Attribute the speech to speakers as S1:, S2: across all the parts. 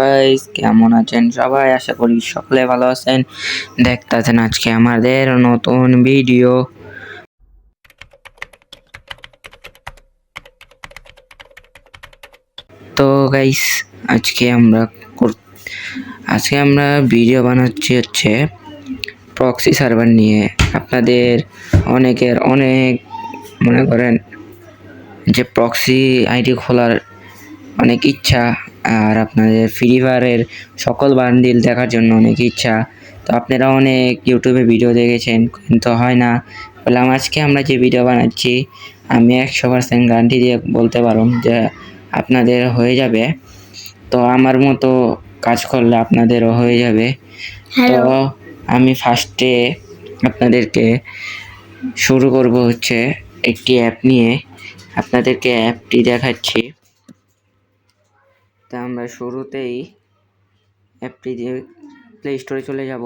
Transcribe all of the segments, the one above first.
S1: Guys কেমন আছেন সবাই? আশা করি সকলে ভালো আছেন। দেখতেছেন আজকে আমাদের নতুন ভিডিও তো গাইস আজকে আমরা আজকে আমরা ভিডিও বানাচ্ছি হচ্ছে প্রক্সি সার্ভার নিয়ে। আপনাদের অনেকের অনেক মনে করেন যে প্রক্সি আইডি খোলার অনেক ইচ্ছা আর আপনাদের ফ্রি ফায়ারের সকল বান্ডিল দেখার জন্য অনেক ইচ্ছা। তো আপনারা অনেক ইউটিউবে ভিডিও দেখেছেন কিন্তু হয় না। বললাম আজকে আমরা যে ভিডিও বানাচ্ছি আমি একশো পার্সেন্ট গ্যারান্টি দিয়ে বলতে পারব যে আপনাদের হয়ে যাবে। তো আমার মতো কাজ করলে আপনাদেরও হয়ে যাবে। তো আমি ফার্স্টে আপনাদেরকে শুরু করব হচ্ছে একটি অ্যাপ নিয়ে। আপনাদেরকে অ্যাপটি দেখাচ্ছি। তা আমরা শুরুতেই অ্যাপটি দিয়ে প্লে স্টোরে চলে যাব।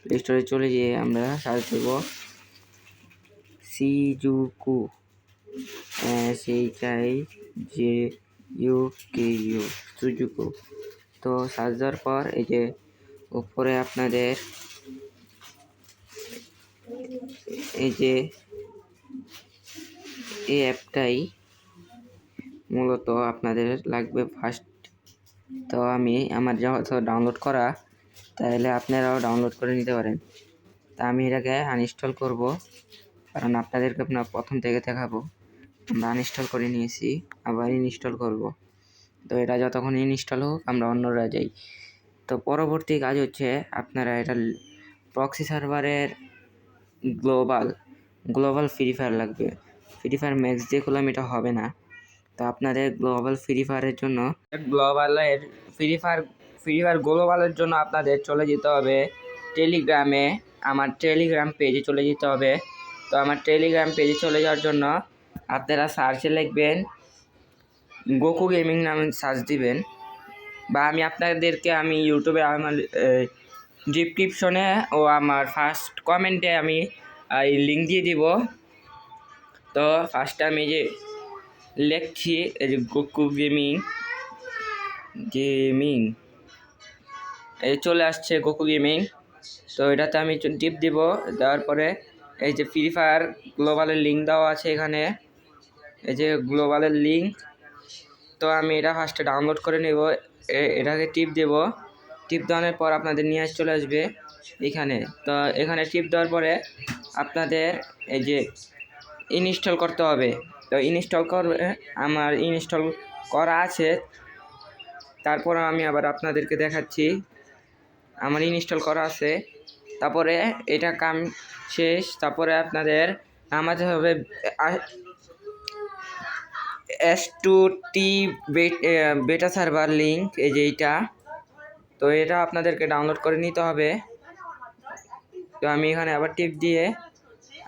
S1: প্লে স্টোরে চলে গিয়ে আমরা সার্চ দেব Suzuki I J U K U সুজুকু তো সার্চ দেওয়ার পর এই যে উপরে আপনাদের এই যে এই অ্যাপটাই মূলত আপনাদের লাগবে ফার্স্ট তো আমি আমার যেহেতু ডাউনলোড করা, তাহলে আপনারাও ডাউনলোড করে নিতে পারেন। তা আমি এটাকে আনইনস্টল করব, কারণ আপনাদেরকে আপনার প্রথম থেকে দেখাবো। আমরা আনইনস্টল করে নিয়েছি, আবার ইনস্টল করব। তো এটা যতক্ষণ ইনস্টল হোক, আমরা অন্যরা যাই। তো পরবর্তী কাজ হচ্ছে আপনারা এটা প্রক্সি সার্ভারের গ্লোবাল গ্লোবাল ফ্রি ফায়ার লাগবে। ফ্রি ফায়ার ম্যাক্স দিয়ে করলাম, এটা হবে না। তো আপনাদের গ্লোবাল ফ্রি ফায়ারের জন্য গ্লোবালের ফ্রি ফায়ার ফ্রি ফায়ার গ্লোবালের জন্য আপনাদের চলে যেতে হবে টেলিগ্রামে আমার টেলিগ্রাম পেজে চলে যেতে হবে। তো আমার টেলিগ্রাম পেজে চলে যাওয়ার জন্য আপনারা সার্চে লিখবেন গোকু গেমিং নামে সার্চ দিবেন। বা আমি আপনাদেরকে আমি ইউটিউবে আমার ডিসক্রিপশনে ও আমার ফার্স্ট কমেন্টে আমি লিঙ্ক দিয়ে দিব। তো ফার্স্টে আমি যে লিখছি এই যে গোকু গেমিং গেমিং এই চলে আসছে গোকু গেমিং তো এটাতে আমি টিপ দিব। দেওয়ার পরে এই যে ফ্রি ফায়ার গ্লোবালের লিঙ্ক দেওয়া আছে এখানে। এই যে গ্লোবালের লিঙ্ক তো আমি এটা ফার্স্টে ডাউনলোড করে নেব। এটাকে টিপ দেব। টিপ দেওয়ানোর পর আপনাদের নিয়ে চলে আসবে এখানে। তো এখানে টিপ দেওয়ার পরে আপনাদের এই যে ইনস্টল করতে হবে। তো ইনস্টল করবে আমার ইনস্টল করা আছে। তারপর আমি আবার আপনাদেরকে দেখাচ্ছি। আমার ইনস্টল করা আছে। তারপরে এটা কাম শেষ। তারপরে আপনাদের নামাতে হবে এস টু টি বেটা সার্ভার লিঙ্ক এই যে এইটা। তো এটা আপনাদেরকে ডাউনলোড করে নিতে হবে। তো আমি এখানে আবার টিপ দিয়ে,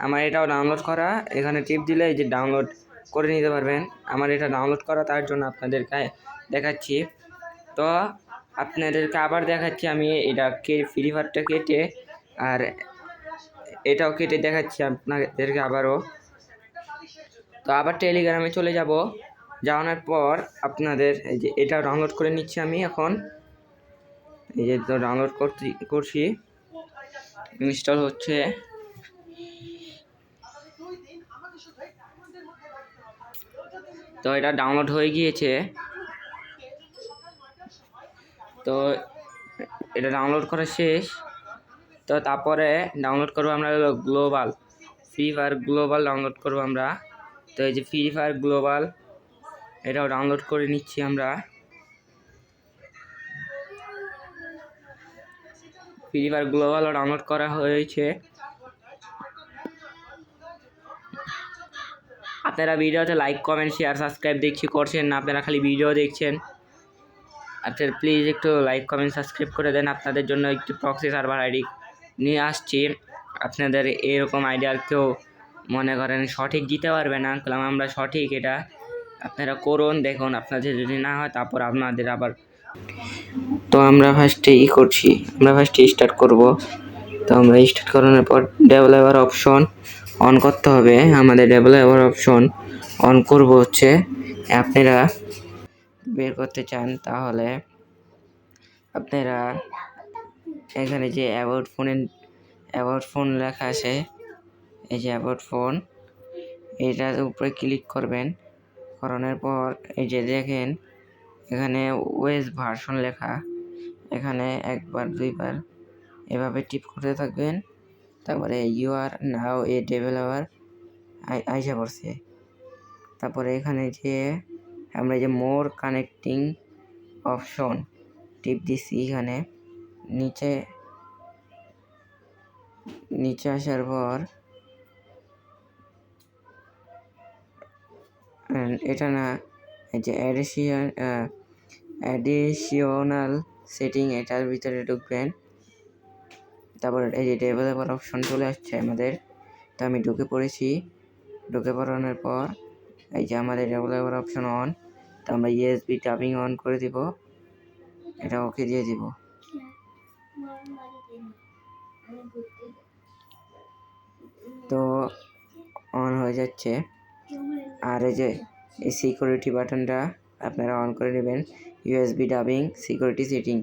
S1: আমার এটাও ডাউনলোড করা। এখানে টিপ দিলে এই যে ডাউনলোড করে নিতে পারবেন। আমার এটা ডাউনলোড করা, তার জন্য আপনাদেরকে দেখাচ্ছি। তো আপনাদেরকে আবার দেখাচ্ছি আমি এটা কে ফ্রি ফায়ারটা কেটে, আর এটাও কেটে দেখাচ্ছি আপনাদেরকে আবারও। তো আবার টেলিগ্রামে চলে যাব। যাওয়ানোর পর আপনাদের এই যে এটা ডাউনলোড করে নিচ্ছি আমি এখন। এই যে তো ডাউনলোড করছি করছি। ইনস্টল হচ্ছে। তো এটা ডাউনলোড হয়ে গিয়েছে। তো এটা ডাউনলোড করা শেষ। তো তারপরে ডাউনলোড করব আমরা global Free Fire global download করব আমরা। তো এই যে ফ্রি ফায়ার গ্লোবাল এটাও ডাউনলোড করে নিচ্ছি আমরা। ফ্রি ফায়ার গ্লোবালও ডাউনলোড করা হয়েছে। আপনারা ভিডিওতে লাইক কমেন্ট শেয়ার সাবস্ক্রাইব দেখছি, করছেন না, আপনারা খালি ভিডিও দেখছেন। আপনারা প্লিজ একটু লাইক কমেন্ট সাবস্ক্রাইব করে দেন, আপনাদের জন্য একটি প্রক্সি সার্ভার আইডি নিয়ে আসছি। আপনাদের এরকম আইডিয়া কেউ মনে করেন সঠিক দিতে পারবে না, কারণ আমরা সঠিক এটা আপনারা করুন, দেখুন, আপনাদের যদি না হয়, তারপর আপনাদের আবার। তো আমরা ফার্স্টে ই করছি, আমরা ফার্স্টে স্টার্ট করব। তো আমরা স্টার্ট করানোর পর ডেভেলপার অপশন অন করতে হবে, আমাদের ডেভেলপার অপশন অন করব হচ্ছে, আপনারা বের করতে চান তাহলে আপনারা এখানে যে অ্যাবাউট ফোনের অ্যাবাউট ফোন লেখা আছে, এই যে অ্যাবাউট ফোন এটার উপরে ক্লিক করবেন, করানোর পর এই যে দেখেন, এখানে ওয়েস ভার্সন লেখা, এখানে একবার, দুইবার এভাবে টিপ করতে থাকবেন তারপরে you R now A developer আইসা পড়ছে। তারপরে এখানে যে আমরা যে মোর কানেক্টিং অপশন টিপ দিচ্ছি এখানে, নিচে নিচে আসার পর এটা না যে অ্যাডিশিয়ান অ্যাডিশনাল সেটিং এটার ভিতরে ঢুকবেন। তারপর এই যে ডেভেলপার অপশন চলে আসছে আমাদের, তো আমি ঢুকে পড়েছি। ঢুকে পড়ানোর পর এই যে আমাদের ডেভেলপার অপশন অন তো আমরা ইএসবি টাবিং অন করে দিব। এটা ওকে দিয়ে দিব। তো অন হয়ে যাচ্ছে। আর এই যে এই সিকিউরিটি বাটনটা আপনারা অন করে নেবেন। ইউএসবি ডাবিং সিকিউরিটি সেটিং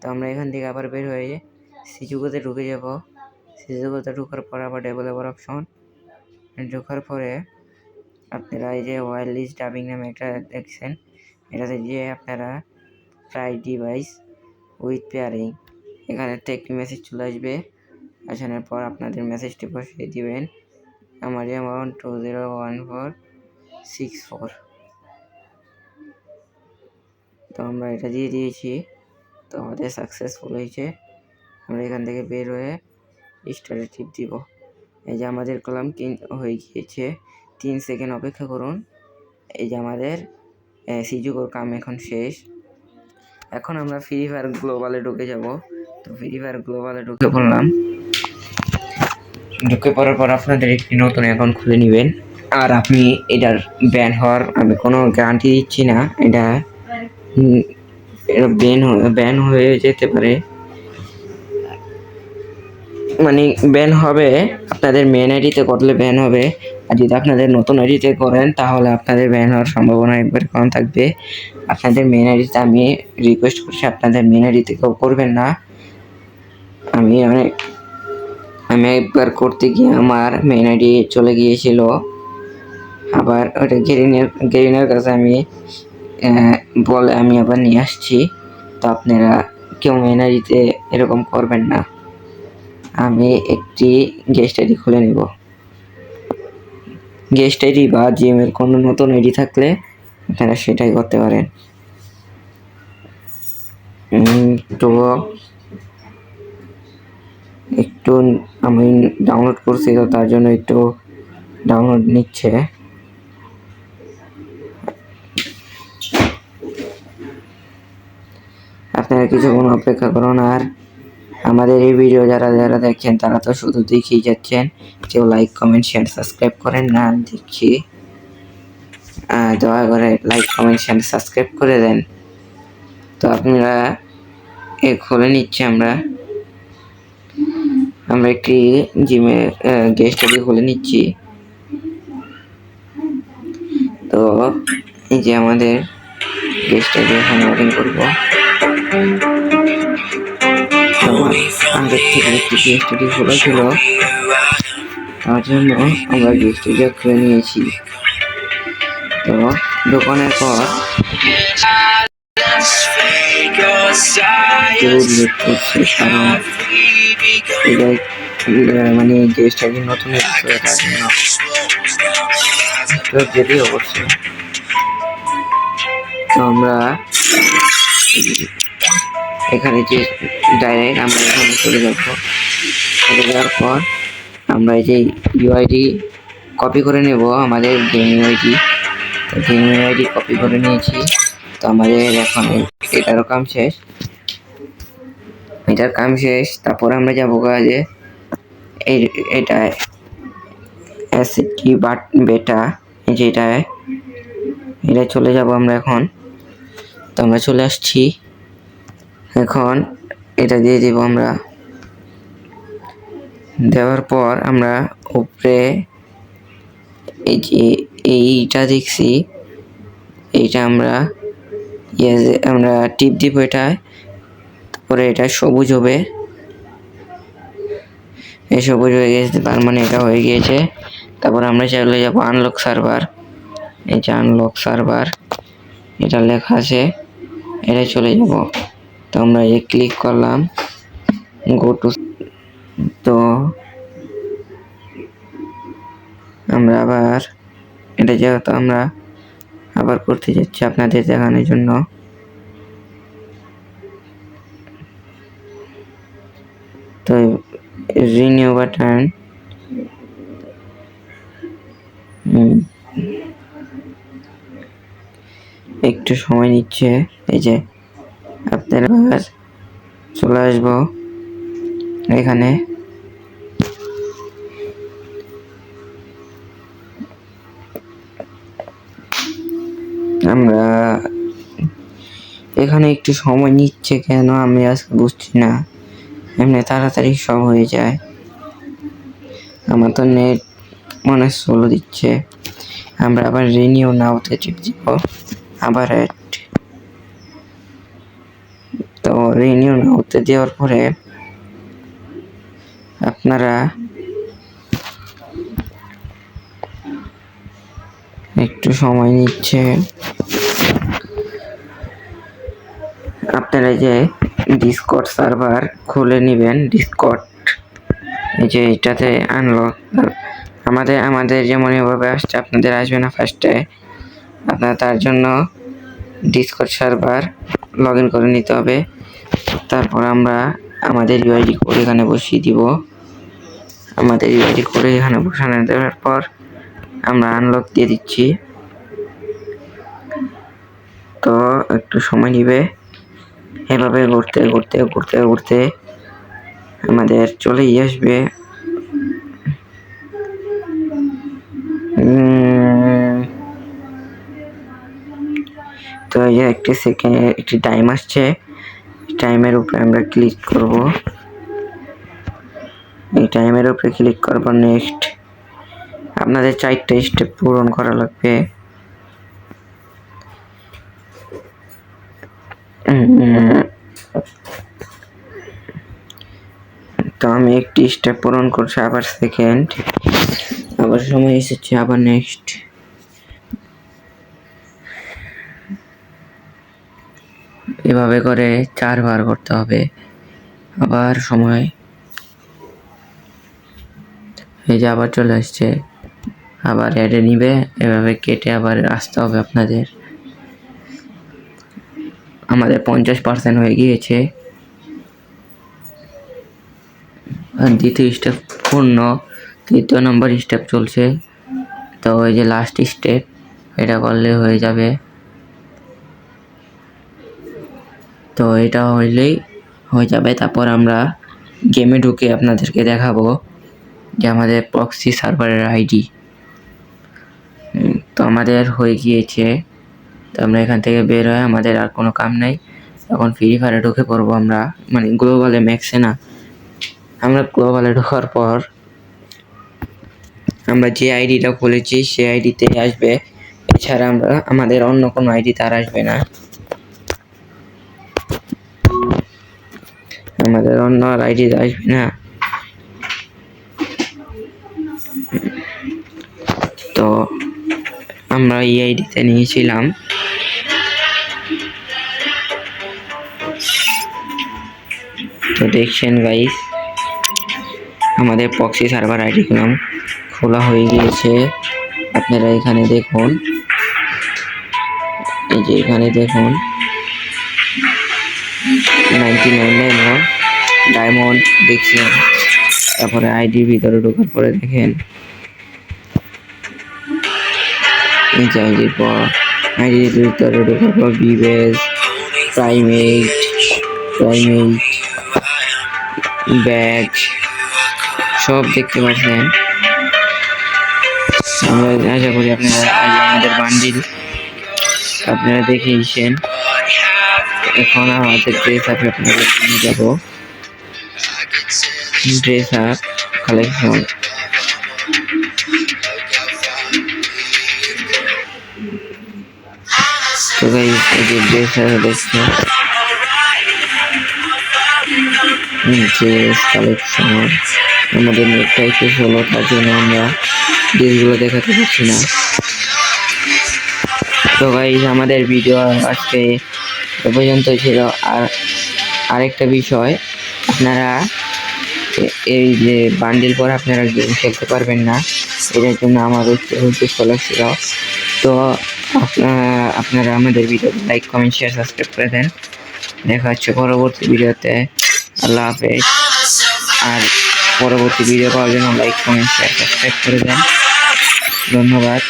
S1: তো আমরা এখান থেকে আবার বের হয়ে সিজুকোতে ঢুকে যাব। সিজুকোতে ঢোকার পর আবার ডেভেলপার অপশন ঢোকার পরে আপনারা এই যে ওয়্যারলেস ডাবিং নামে একটা দেখছেন, এটাতে গিয়ে আপনারা ট্রাই ডিভাইস উইথ পেয়ারিং এখানে তো একটি মেসেজ চলে আসবে। আসানোর পর আপনাদের মেসেজটি বসিয়ে দিবেন। আমার যেমন two zero one four six four তো আমরা এটা দিয়ে দিয়েছি। তো আমাদের সাকসেসফুল হয়েছে। আমরা এখান থেকে বের হয়ে স্টারে টিপ দিব। এই যে আমাদের কলাম তিন হয়ে গিয়েছে, তিন সেকেন্ড অপেক্ষা করুন। এই যে আমাদের সিজুকোর কাম এখন শেষ। এখন আমরা ফ্রি ফায়ার গ্লোবালে ঢুকে যাব। তো ফ্রি ফায়ার গ্লোবালে ঢুকে পড়লাম। ঢুকে পড়ার পর আপনাদের একটি নতুন অ্যাকাউন্ট খুলে নেবেন। আর আপনি এটার ব্যান হওয়ার আমি কোনো গ্যারান্টি দিচ্ছি না। এটা ব্যান ব্যান হয়ে যেতে পারে। মানে ব্যান হবে, আপনাদের মেন আইডিতে করলে ব্যান হবে। আর যদি আপনাদের নতুন আইডিতে করেন, তাহলে আপনাদের ব্যান হওয়ার সম্ভাবনা একবার কম থাকবে। আপনাদের মেন আইডিতে আমি রিকোয়েস্ট করছি, আপনাদের মেন আইডিতে কেউ করবেন না। আমি অনেক, আমি একবার করতে গিয়ে আমার মেন আইডি চলে গিয়েছিল। আবার ওটা গেরিনের গেরিনের কাছে আমি বলে আমি আবার নিয়ে আসছি। তো আপনারা কেউ মেন আইডিতে এরকম করবেন না। আমি একটি গেস্ট আইডি খুলে নেব। গেস্ট আইডি বা জিমের কোনো নতুন আইডি থাকলে আপনারা সেটাই করতে পারেন। তো একটু আমি ডাউনলোড করছি তো তার জন্য একটু ডাউনলোড নিচ্ছে। আপনারা কিছুক্ষণ অপেক্ষা করুন আর আমাদের এই ভিডিও যারা যারা দেখছেন তারা তো শুধু দেখেই যাচ্ছেন। কেউ লাইক কমেন্ট শেয়ার সাবস্ক্রাইব করেন না, দেখি। দয়া করে লাইক কমেন্ট শেয়ার সাবস্ক্রাইব করে দেন। তো আপনারা এ খুলে নিচ্ছি আমরা। আমরা একটি জিমে গেস্ট আইডি খুলে নিচ্ছি। তো এই যে আমাদের গেস্ট আইডি এখন লগ করব। আগের থেকে একটি গেস্ট খোলা ছিল তার জন্য আমরা আইডি খুলে নিয়েছি। তো দোকানের পর কেউ লেট মানে গেস্ট নতুন দেরি অবশ্যই তো আমরা এখানে যে ডাইরেক্ট আমরা এখানে চলে যাব। চলে যাওয়ার পর আমরা এই যে ইউআইডি কপি করে নেব, আমাদের গেমিং আইডি তো গেমিং আইডি কপি করে নিয়েছি। তো আমাদের এখন এটারও কাম শেষ। এটার কাম শেষ। তারপর আমরা যাব কাজে এটা অ্যাসিডটি বাট বেটা যেটায় এটা চলে যাব আমরা এখন। তো আমরা চলে আসছি। এখন এটা দিয়ে দিব আমরা। দেওয়ার পর আমরা উপরে এই যে এইটা দেখছি, এইটা আমরা ইয়ে আমরা টিপ দিব এটায় তারপরে এটা সবুজ হবে। এই সবুজ হয়ে গেছে, তার মানে এটা হয়ে গিয়েছে। তারপর আমরা চলে যাব আনলক সার্ভার এই যে আনলক সার্ভার এটা লেখা আছে, এটা চলে যাব। তো আমরা এই ক্লিক করলাম গো টু তো আমরা আবার, এটা যেহেতু আমরা আবার করতে যাচ্ছি আপনাদের দেখানোর জন্য। তো রিনিউ বাটন একটু সময় নিচ্ছে, এই যে আবার চলে আসব এখানে। আমরা এখানে একটু সময় নিচ্ছে কেন আমি আজকে বুঝছি না। এমনি তাড়াতাড়ি সব হয়ে যায়। আমার তো নেট মনে স্লো দিচ্ছে। আমরা আবার রিনিউ নাওতে টিপ দিব আবার তো রিনিউ নাওতে দেওয়ার পরে আপনারা একটু সময় নিচ্ছে আপনারা যে ডিসকর্ড সার্ভার খুলে নেবেন ডিসকর্ড এই যে এটাতে আনলক আমাদের আমাদের যেমন এভাবে আসছে, আপনাদের আসবে না ফার্স্টে আপনারা তার জন্য ডিসকর্ড সার্ভার লগ ইন করে নিতে হবে। তারপর আমরা আমাদের ইউআইডি কোড এখানে বসিয়ে দিব। আমাদের ইউআইডি কোড এখানে বসানো দেওয়ার পর আমরা আনলক দিয়ে দিচ্ছি। তো একটু সময় নিবে। এভাবে ঘুরতে ঘুরতে ঘুরতে ঘুরতে আমাদের চলেই আসবে। তো এই যে একটি সেকেন্ড একটি টাইম আসছে। টাইমের উপরে আমরা ক্লিক করব। এই টাইমের উপরে ক্লিক করব নেক্সট আপনাদের চারটে স্টেপ পূরণ করা লাগবে। তো আমি একটি স্টেপ পূরণ করছি, আবার সেকেন্ড আবার সময় এসেছে, আবার নেক্সট এভাবে করে চারবার করতে হবে। আবার সময়। এই যে আবার চলে আসছে। আবার অ্যাডে নিবে। এভাবে কেটে আবার আসতে হবে আপনাদের। আমাদের পঞ্চাশ পার্সেন্ট হয়ে গিয়েছে। আর দ্বিতীয় স্টেপ পূর্ণ। তৃতীয় নম্বর স্টেপ চলছে। তো ওই যে লাস্ট স্টেপ এটা করলে হয়ে যাবে। তো এটা হইলেই হয়ে যাবে। তারপর আমরা গেমে ঢুকে আপনাদেরকে দেখাবো যে আমাদের প্রক্সি সার্ভারের আইডি তো আমাদের হয়ে গিয়েছে। তো আমরা এখান থেকে বের হয়ে আমাদের আর কোনো কাম নাই। এখন ফ্রি ফায়ারে ঢুকে পড়ব আমরা। মানে গ্লোবালে ম্যাক্সে না। আমরা গ্লোবালে ঢোকার পর আমরা যে আইডিটা খুলেছি, সেই আইডিতে আসবে। এছাড়া আমরা, আমাদের অন্য কোনো আইডি তার আসবে না। আমাদের অন্য আর আইডি আসবে না। তো আমরা এই আইডিতে নিয়েছিলাম। তো দেখছেন গাইস আমাদের পক্সি সার্ভার আইডি নাম খোলা হয়ে গিয়েছে। আপনারা এখানে দেখুন। এই যে এখানে দেখুন। নাইনটি নাইন ডায়মন্ড ডায়মন্ড দেখছেন। তারপরে আইডির ভিতরে ঢোকার পরে দেখেন। আইডির পর, আইডির ভিতরে ঢোকার পর বিবেস, প্রাইমেট প্রাইমেট, ব্যাগ, সব দেখতে পাচ্ছেন। আমরা আশা করি আপনারা আমাদের বান্ডিল আপনারা দেখেইছেন এখন আমাদের ড্রেস আপে আপনাদের নিয়ে যাব। ড্রেস আপ কালেকশন তো গাইস এই যে ড্রেস আপ দেখছেন? যে কালেকশন আমাদের নেটটা একটু স্লো তার জন্য আমরা ডিলগুলো দেখাতে পারছি না। তো গাইজ আমাদের ভিডিও আজকে এ পর্যন্ত ছিল। আর আরেকটা বিষয়, আপনারা এই যে বান্ডিল পর আপনারা গেম খেলতে পারবেন না, এটার জন্য আমার দুঃখ লাগছিল তো আপনারা আমাদের video like comment share subscribe করে দেন। দেখা হচ্ছে পরবর্তী ভিডিওতে। আল্লাহ হাফেজ। আর পরবর্তী ভিডিও পাওয়ার জন্য লাইক কমেন্ট শেয়ার সাবস্ক্রাইব করে দেন। ধন্যবাদ।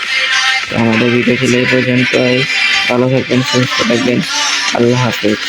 S1: আমাদের ভিডিও ছিল এই পর্যন্তই। ভালো থাকবেন, সুস্থ থাকবেন। আল্লাহ হাফেজ।